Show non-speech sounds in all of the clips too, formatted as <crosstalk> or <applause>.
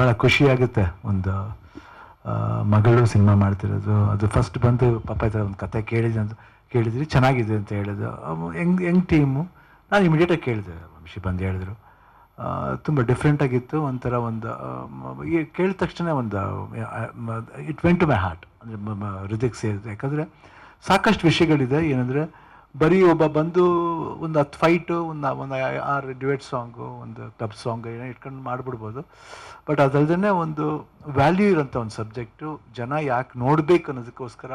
ಭಾಳ ಖುಷಿ ಆಗುತ್ತೆ. ಒಂದು ಮಗಳು ಸಿನಿಮಾ ಮಾಡ್ತಿರೋದು. ಅದು ಫಸ್ಟ್ ಬಂದು ಪಾಪ ಥರ ಒಂದು ಕತೆ ಕೇಳಿದೆ ಅಂತ ಕೇಳಿದ್ರಿ ಚೆನ್ನಾಗಿದೆ ಅಂತ ಹೇಳಿದ್ರು. ಹೆಂಗ್ ಹೆಂಗ್ ಟೀಮು ನಾನು ಇಮಿಡಿಯೇಟಾಗಿ ಕೇಳಿದೆ. ವಂಶಿ ಬಂದು ಹೇಳಿದ್ರು. ತುಂಬ ಡಿಫ್ರೆಂಟಾಗಿತ್ತು ಒಂಥರ ಒಂದು ಕೇಳಿದ ತಕ್ಷಣ ಒಂದು it went to my heart ಅಂದರೆ ಹೃದಯಕ್ಕೆ ಸೇರಿದೆ. ಯಾಕಂದರೆ ಸಾಕಷ್ಟು ವಿಷಯಗಳಿದೆ. ಏನಂದರೆ ಬರೀ ಒಬ್ಬ ಬಂದು ಒಂದು ಹತ್ತು ಫೈಟು ಒಂದು ಒಂದು ಆರು ಡಿವೇಟ್ ಸಾಂಗು ಒಂದು ಕ್ಲಬ್ ಸಾಂಗ್ ಏನೋ ಇಟ್ಕೊಂಡು ಮಾಡಿಬಿಡ್ಬೋದು. ಬಟ್ ಅದಲ್ಲದೇ ಒಂದು ವ್ಯಾಲ್ಯೂ ಇರೋಂಥ ಒಂದು ಸಬ್ಜೆಕ್ಟು ಜನ ಯಾಕೆ ನೋಡಬೇಕು ಅನ್ನೋದಕ್ಕೋಸ್ಕರ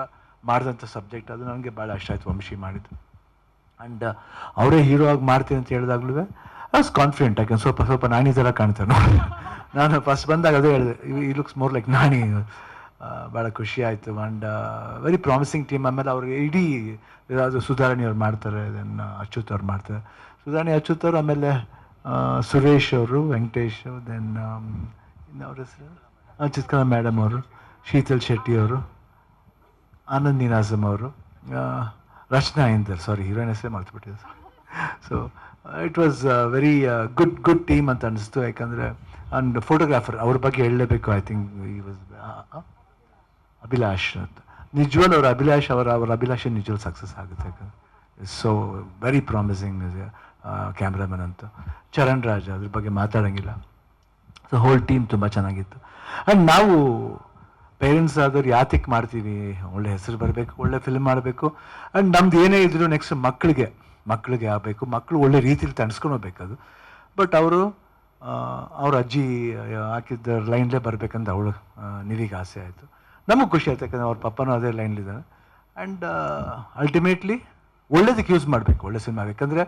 ಮಾಡಿದಂಥ ಸಬ್ಜೆಕ್ಟ್ ಅದು ನನಗೆ ಭಾಳ ಇಷ್ಟ ಆಯಿತು ವಂಶಿ ಮಾಡಿದ್ದು. ಆ್ಯಂಡ್ ಅವರೇ ಹೀರೋ ಆಗಿ ಮಾಡ್ತೀನಿ ಅಂತ ಹೇಳಿದಾಗ್ಲೂ ಅಸ್ ಕಾನ್ಫಿಡೆಂಟ್ ಯಾಕೆ ಸ್ವಲ್ಪ ಸ್ವಲ್ಪ ನಾಣಿ ಥರ ಕಾಣ್ತಾರೆ ನೋಡಿ. ನಾನು ಫಸ್ಟ್ ಬಂದಾಗ ಅದೇ ಹೇಳಿದೆ, ಈ ಲುಕ್ಸ್ ಮೋರ್ ಲೈಕ್ ನಾನಿ ಭಾಳ ಖುಷಿ ಆಯಿತು. ಆ್ಯಂಡ್ ವೆರಿ ಪ್ರಾಮಿಸಿಂಗ್ ಟೀಮ್ ಆಮೇಲೆ ಅವ್ರಿಗೆ ಇಡೀ ಅದು ಸುಧಾರಣಿ ಅವ್ರು ಮಾಡ್ತಾರೆ ದೆನ್ ಅಚ್ಯುತ್ ಅವ್ರು ಮಾಡ್ತಾರೆ. ಸುಧಾರಣಿ ಅಚ್ಯುತ್ ಅವರು, ಆಮೇಲೆ ಸುರೇಶ್ ಅವರು, ವೆಂಕಟೇಶ್ ದೆನ್ ಇನ್ನು ಅವ್ರ ಹೆಸರು? ಚಿತ್ಕಲ ಮೇಡಮ್ ಅವರು, ಶೀತಲ್ ಶೆಟ್ಟಿ ಅವರು, ಆನಂದ್ ನಿನಾಜಮ್ ಅವರು ರಚನಾ ಇಂದರ್ ಸಾರಿ ಹೀರೋಯಿನ್ ಹೆಸರೇ sir so it was very good good team ಅಂತ ಅನಿಸ್ತು. ಯಾಕಂದರೆ ಆ್ಯಂಡ್ ಫೋಟೋಗ್ರಾಫರ್ ಅವ್ರ ಬಗ್ಗೆ ಹೇಳಲೇಬೇಕು ಐ ಥಿಂಕ್ ಈ ವಾಸ್ ಅಭಿಲಾಷ್ ಅಂತ. ನಿಜವಲ್ ಅವರ ಅಭಿಲಾಷ್, ಅವರ ಅವರ ಅಭಿಲಾಷೆ ನಿಜವಲ್ ಸಕ್ಸಸ್ ಆಗುತ್ತೆ. ಸೊ ವೆರಿ ಪ್ರಾಮಿಸಿಂಗ್ ಕ್ಯಾಮ್ರಾಮನ್ ಅಂತ. ಚರಣ್ ರಾಜ್ ಅದ್ರ ಬಗ್ಗೆ ಮಾತಾಡೋಂಗಿಲ್ಲ. ಸೊ ಹೋಲ್ ಟೀಮ್ ತುಂಬ ಚೆನ್ನಾಗಿತ್ತು. ಆ್ಯಂಡ್ ನಾವು ಪೇರೆಂಟ್ಸ್ ಆದವ್ರು ಯಾತಿಕ್ ಮಾಡ್ತೀವಿ? ಒಳ್ಳೆ ಹೆಸರು ಬರಬೇಕು, ಒಳ್ಳೆ ಫಿಲ್ಮ್ ಮಾಡಬೇಕು. ಆ್ಯಂಡ್ ನಮ್ದು ಏನೇ ಇದ್ರು ನೆಕ್ಸ್ಟ್ ಮಕ್ಕಳಿಗೆ ಮಕ್ಕಳಿಗೆ ಆಗಬೇಕು. ಮಕ್ಕಳು ಒಳ್ಳೆ ರೀತಿಲಿ ತಣಿಸ್ಕೊಂಡು ಅದು. ಬಟ್ ಅವರು ಅವ್ರ ಅಜ್ಜಿ ಹಾಕಿದ್ದ ಲೈನ್ಲೇ ಬರಬೇಕಂತ ಅವಳು ನಿವಿಗೆ ಆಸೆ ಆಯಿತು. ನಮಗೆ ಖುಷಿ ಆಯ್ತು ಯಾಕಂದರೆ ಅವ್ರ ಪಪ್ಪನೂ ಅದೇ ಲೈನ್ಲಿದ್ದಾರೆ ಆ್ಯಂಡ್ ಅಲ್ಟಿಮೇಟ್ಲಿ ಒಳ್ಳೇದಕ್ಕೆ ಯೂಸ್ ಮಾಡಬೇಕು, ಒಳ್ಳೆ ಸಿನಿಮಾ ಯಾಕಂದರೆ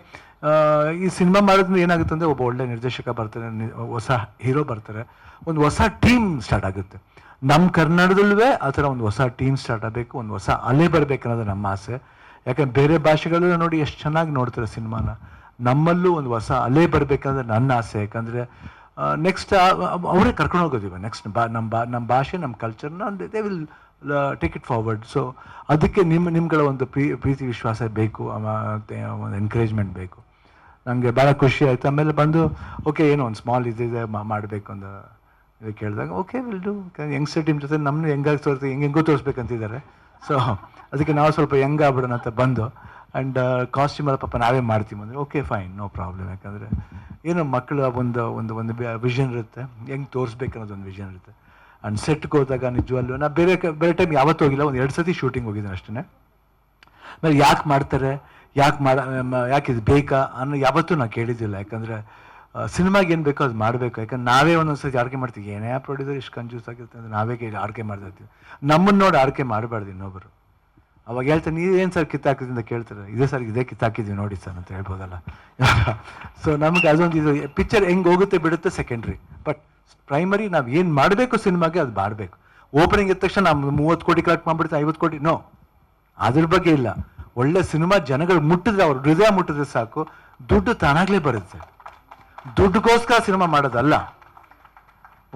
ಈ ಸಿನಿಮಾ ಮಾಡೋದ್ರಿಂದ ಏನಾಗುತ್ತೆ ಅಂದರೆ ಒಬ್ಬ ಒಳ್ಳೆ ನಿರ್ದೇಶಕ ಬರ್ತಾರೆ ಹೊಸ ಹೀರೋ ಬರ್ತಾರೆ. ಒಂದು ಹೊಸ ಟೀಮ್ ಸ್ಟಾರ್ಟ್ ಆಗುತ್ತೆ. ನಮ್ಮ ಕನ್ನಡದಲ್ಲೂ ಆ ಥರ ಒಂದು ಹೊಸ ಟೀಮ್ ಸ್ಟಾರ್ಟ್ ಆಗಬೇಕು, ಒಂದು ಹೊಸ ಅಲೆ ಬರಬೇಕು ಅನ್ನೋದು ನಮ್ಮ ಆಸೆ. ಯಾಕಂದ್ರೆ ಬೇರೆ ಭಾಷೆಗಳಲ್ಲೂ ನೋಡಿ ಎಷ್ಟು ಚೆನ್ನಾಗಿ ನೋಡ್ತಾರೆ ಸಿನಿಮಾನ ನಮ್ಮಲ್ಲೂ ಒಂದು ಹೊಸ ಅಲೆ ಬರಬೇಕಂದ್ರೆ ನನ್ನ ಆಸೆ. ಯಾಕಂದರೆ ನೆಕ್ಸ್ಟ್ ಅವರೇ ಕರ್ಕೊಂಡು ಹೋಗೋದಿವ ನೆಕ್ಸ್ಟ್ ಬಾ ನಮ್ಮ ಬಾ ನಮ್ಮ ಭಾಷೆ ನಮ್ಮ ಕಲ್ಚರ್ನ they will take it forward so ಅದಕ್ಕೆ ನಿಮ್ಮ ನಿಮ್ಗಳ ಒಂದು ಪ್ರೀ, ಪ್ರೀತಿ ವಿಶ್ವಾಸ ಬೇಕು ಮತ್ತು ಒಂದು ಎನ್ಕರೇಜ್ಮೆಂಟ್ ಬೇಕು. ನನಗೆ ಭಾಳ ಖುಷಿ ಆಯಿತು. ಆಮೇಲೆ ಬಂದು ಓಕೆ ಏನೋ ಒಂದು ಸ್ಮಾಲ್ ಇದಿದೆ ಮಾಡಬೇಕು ಇದು ಕೇಳಿದಾಗ okay will do youngster team ಜೊತೆ ನಮ್ಮನ್ನು ಹೆಂಗಾಗಿ ತೋರಿಸ್ತೀವಿ ಹೆಂಗೆ, ಹೆಂಗೂ ತೋರಿಸ್ಬೇಕಂತಿದ್ದಾರೆ. ಸೊ ಅದಕ್ಕೆ ನಾವು ಸ್ವಲ್ಪ ಹೆಂಗಾಗ್ಬಿಡೋಣ ಅಂತ ಬಂದು ಆ್ಯಂಡ್ ಕಾಸ್ಟ್ಯೂಮ್ ಎಲ್ಲ ಪಾಪ ನಾವೇ ಮಾಡ್ತೀವಿ ಅಂದರೆ ಓಕೆ ಫೈನ್ ನೋ ಪ್ರಾಬ್ಲಮ್ ಯಾಕಂದರೆ ಏನು ಮಕ್ಕಳ ಒಂದು ಒಂದು ಒಂದು ವಿಷನ್ ಇರುತ್ತೆ. ಹೆಂಗೆ ತೋರಿಸ್ಬೇಕು ಅನ್ನೋದು ಒಂದು ವಿಷನ್ ಇರುತ್ತೆ. ಆ್ಯಂಡ್ ಸೆಟ್ಗೆ ಹೋದಾಗ ನಿಜವಲ್ಲೂ ನಾ ಬೇರೆ ಬೇರೆ ಟೈಮ್ ಯಾವತ್ತೂ ಹೋಗಿಲ್ಲ, ಒಂದು ಎರಡು ಸತಿ ಶೂಟಿಂಗ್ ಹೋಗಿದ್ದೀನಿ ಅಷ್ಟೇ ಆಮೇಲೆ ಯಾಕೆ ಮಾಡ್ತಾರೆ? ಯಾಕೆ ಮಾಡ ಯಾಕೆ ಇದು ಬೇಕಾ? ಅನ್ನೋ ಯಾವತ್ತೂ ನಾನು ಕೇಳಿದ್ದಿಲ್ಲ. ಯಾಕಂದರೆ ಸಿನಿಮಾಗೆ ಏನು ಬೇಕೋ ಅದು ಮಾಡಬೇಕು. ಯಾಕಂದ್ರೆ ನಾವೇ ಒಂದೊಂದು ಸರ್ತಿ ಆರ್ಕೆ ಮಾಡ್ತೀವಿ. ಏನೇ ಪ್ರೊಡ್ಯೂಸರ್ ಇಷ್ಟು ಕನ್ಫ್ಯೂಸ್ ಆಗಿರುತ್ತೆ ಅಂದರೆ ನಾವೇ ಕೇಳಿ ಆರ್ಕೆ ಮಾಡ್ತಾ ಇರ್ತೀವಿ. ನಮ್ಮನ್ನು ನೋಡಿ ಆರ್ಕೆ ಮಾಡಬಾರ್ದು ಇನ್ನೊಬ್ಬರು ಅವಾಗ ಹೇಳ್ತಾರೆ ನೀವು ಏನು ಸರ್ ಕಿತ್ತಾಕಿದ್ರಿ ಅಂತ ಕೇಳ್ತಾರೆ? ಇದೇ ಸರ್, ಇದೇ ಕಿತ್ತಾಕಿದ್ವಿ ನೋಡಿ ಸರ್, ಅಂತ ಹೇಳ್ಬೋದಲ್ಲ. <laughs> ಸೊ ನಮಗೆ ಅದೊಂದು ಇದು ಪಿಕ್ಚರ್ ಹೆಂಗೆ ಹೋಗುತ್ತೆ ಬಿಡುತ್ತೆ ಸೆಕೆಂಡ್ರಿ ಬಟ್ ಪ್ರೈಮರಿ ನಾವು ಏನು ಮಾಡಬೇಕು ಸಿನಿಮಾಗೆ ಅದು ಮಾಡಬೇಕು. ಓಪನಿಂಗ್ ಇದ್ದ ತಕ್ಷಣ ನಾವು ಮೂವತ್ತು ಕೋಟಿ ಕಲೆಕ್ಟ್ ಮಾಡಿಬಿಡ್ತೀವಿ, ಐವತ್ತು ಕೋಟಿ ನೋ ಅದ್ರ ಬಗ್ಗೆ ಇಲ್ಲ. ಒಳ್ಳೆ ಸಿನಿಮಾ ಜನಗಳು ಮುಟ್ಟಿದ್ರೆ, ಅವ್ರ ಹೃದಯ ಮುಟ್ಟಿದ್ರೆ ಸಾಕು. ದುಡ್ಡು ತಾನಾಗಲೇ ಬರುತ್ತೆ ದುಡ್ಡುಗೋಸ್ಕರ ಸಿನಿಮಾ ಮಾಡೋದಲ್ಲ.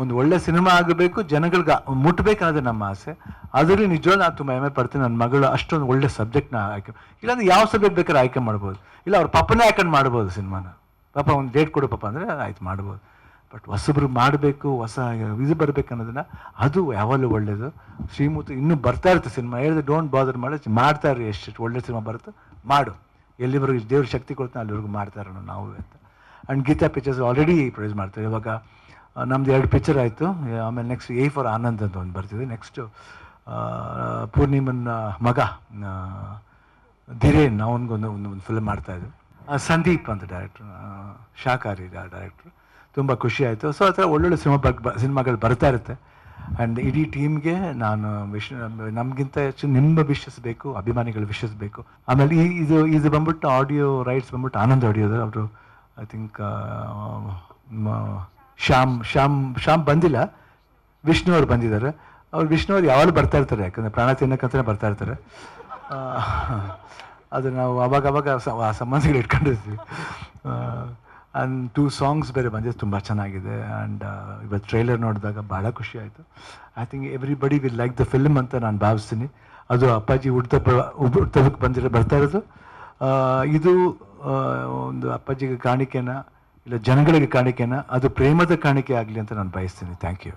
ಒಂದು ಒಳ್ಳೆ ಸಿನಿಮಾ ಆಗಬೇಕು, ಜನಗಳಿಗೆ ಮುಟ್ಟಬೇಕು ನಮ್ಮ ಆಸೆ. ಅದರಲ್ಲಿ ನಿಜವಾಗ ನಾನು ತುಂಬ ಹೆಮ್ಮೆ ಪಡ್ತೀನಿ, ನನ್ನ ಮಗಳು ಅಷ್ಟೊಂದು ಒಳ್ಳೆ ಸಬ್ಜೆಕ್ಟ್ನ ಆಯ್ಕೆ ಇಲ್ಲಾಂದ್ರೆ ಯಾವ ಸಬ್ಜೆಕ್ಟ್ ಬೇಕಾದ್ರೆ ಆಯ್ಕೆ ಮಾಡ್ಬೋದು. ಇಲ್ಲ, ಅವ್ರ ಪಪ್ಪನೇ ಹಾಕೊಂಡು ಮಾಡ್ಬೋದು ಸಿನಿಮಾನ ಪಾಪ ಒಂದು ಡೇಟ್ ಕೊಡು ಪಾಪ ಅಂದರೆ ಆಯ್ತು, ಮಾಡ್ಬೋದು. ಬಟ್ ಹೊಸಬ್ರು ಮಾಡಬೇಕು, ಹೊಸ ಇದು ಬರಬೇಕು ಅನ್ನೋದನ್ನು ಅದು ಯಾವಾಗಲೂ ಒಳ್ಳೆಯದು ಶ್ರೀಮೂರ್ತಿ ಇನ್ನೂ ಬರ್ತಾ ಇರುತ್ತೆ ಸಿನಿಮಾ ಹೇಳಿದ್ರೆ ಡೋಂಟ್ ಬಾದರ್ ಮಾಡಿ ಮಾಡ್ತಾ ಇರಿ ಎಷ್ಟು ಒಳ್ಳೆ ಸಿನಿಮಾ ಬರುತ್ತೆ, ಮಾಡು. ಎಲ್ಲಿವರೆಗೂ ದೇವ್ರ ಶಕ್ತಿ ಕೊಡ್ತಾನೆ ಅಲ್ಲಿವರೆಗೂ ಮಾಡ್ತಾ ಇರೋಣ ನಾವು ಅಂತ. And Geetha pictures already produce ಮಾಡ್ತಾರೆ. ಇವಾಗ ನಮ್ಮದು ಎರಡು ಪಿಕ್ಚರ್ ಆಯಿತು. ಆಮೇಲೆ ನೆಕ್ಸ್ಟ್ ಎ ಫಾರ್ ಆನಂದ್ ಅಂತ ಒಂದು ಬರ್ತಿದೆ. ನೆಕ್ಸ್ಟು ಪೂರ್ಣಿಮನ್ ಮಗ ಧೀರೇನ್ ಅವನಿಗೊಂದು ಒಂದು ಒಂದು ಫಿಲ್ಮ್ ಮಾಡ್ತಾ ಇದ್ದೆ ಆ, ಸಂದೀಪ್ ಅಂತ ಡೈರೆಕ್ಟ್ರು ಶಾಕಾರಿ ಡೈರೆಕ್ಟ್ರು ತುಂಬ ಖುಷಿ ಆಯಿತು. ಸೊ ಆ ಥರ ಒಳ್ಳೊಳ್ಳೆ ಸಿನಿಮಾ ಸಿನಿಮಾಗಳು ಬರ್ತಾ ಇರುತ್ತೆ. ಆ್ಯಂಡ್ ಇಡೀ ಟೀಮ್ಗೆ ನಾನು ವಿಶ್ ನಮಗಿಂತ ಹೆಚ್ಚು ನಿಮ್ಮ ವಿಶಸ್ ಅಭಿಮಾನಿಗಳ ಬೇಕು. ಆಮೇಲೆ ಈ ಇದು ಇದು ಬಂದ್ಬಿಟ್ಟು ಆಡಿಯೋ ರೈಟ್ಸ್ ಬಂದ್ಬಿಟ್ಟು ಆನಂದ್ ಆಡಿಯೋದು ಅವರು ಐ ಥಿಂಕ್ ಶ್ಯಾಮ್ ಶ್ಯಾಮ್ ಶ್ಯಾಮ್ ಬಂದಿಲ್ಲ. ವಿಷ್ಣು ಅವ್ರು ಬಂದಿದ್ದಾರೆ. ಅವ್ರು ವಿಷ್ಣು ಅವ್ರು ಯಾವಾಗಲೂ ಬರ್ತಾ ಇರ್ತಾರೆ, ಯಾಕಂದರೆ ಪ್ರಾಣ ತಿನ್ನಕ್ಕಂತಲೇ ಬರ್ತಾ ಇರ್ತಾರೆ. ಅದು ನಾವು ಅವಾಗ ಅವಾಗ ಆ ಸಂಬಂಧಗಳು ಇಟ್ಕೊಂಡಿರ್ತೀವಿ ಆ್ಯಂಡ್ ಟೂ ಸಾಂಗ್ಸ್ ಬೇರೆ ಬಂದಿದ್ದು ತುಂಬ ಚೆನ್ನಾಗಿದೆ. ಆ್ಯಂಡ್ ಇವತ್ತು ಟ್ರೈಲರ್ ನೋಡಿದಾಗ ಭಾಳ ಖುಷಿ ಆಯಿತು. I think everybody will like the film ಅಂತ ನಾನು ಭಾವಿಸ್ತೀನಿ. ಅದು ಅಪ್ಪಾಜಿ ಹುಡ್ತ ಹುಡ್ತದಕ್ಕೆ ಬಂದಿರೋ ಬರ್ತಾ ಇರೋದು. ಇದು ಒಂದು ಅಪ್ಪಾಜಿಗೆ ಕಾಣಿಕೆನ, ಇಲ್ಲ ಜನಗಳಿಗೆ ಕಾಣಿಕೆನ, ಅದು ಪ್ರೇಮದ ಕಾಣಿಕೆ ಆಗಲಿ ಅಂತ ನಾನು ಬಯಸ್ತೀನಿ. Thank you